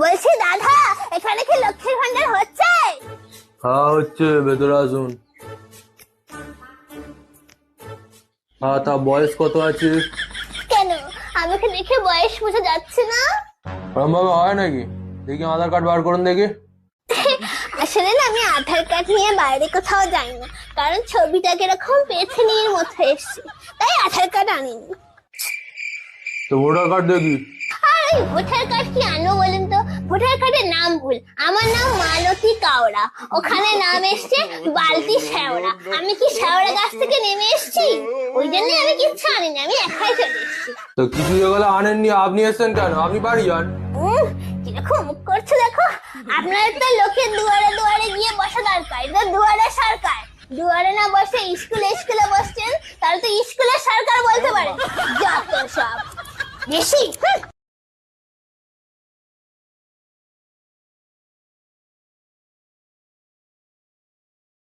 বলছি দাদা এখানে কি লক্ষ্মীর ভান্ডার হচ্ছে? হ্যাঁ হচ্ছে ভেতরে আসুন। হ্যাঁ তা বয়স কত আছে? কেন? আমাকে দেখে বয়স বোঝা যাচ্ছে না। ওরমভাবে হয় নাকি? দেখি আধার কার্ড বার করুন দেখি। আসলে না আমি আধার কার্ড নিয়ে বাইরে কোথাও যাই না। কারণ ছবিটা কীরকম পেছনের মতো এসছে। তাই আধার কার্ড আনিনি। তো ভোটার কার্ড দেখি। ওই ভোটার কার্ড কি আনব বলেন তো? ভোটার কার্ডের নাম ভুল। আমার নাম মালতী কাওড়া। ওখানে নাম এসছে বালতি শ্যাওড়া। আমি কি শ্যাওড়া গাছ থেকে নেমে এসেছি? ওই জন্য আমি কিচ্ছু আনিনি আমি একাই চলে এসেছি। তো কিছু যেগুলো আনেননি আপনি এসছেন কেন? আপনি বাড়ি যান। কীরকম মুখ করছে দেখো। আপনার তো লোকের দুয়ারে দুয়ারে গিয়ে বসা দরকার। এটা দুয়ারে সরকার। দুয়ারে না বসে স্কুলে স্কুলে বসছেন তাহলে তো স্কুলের সরকার বলতে পারে। যত সব। বেশি।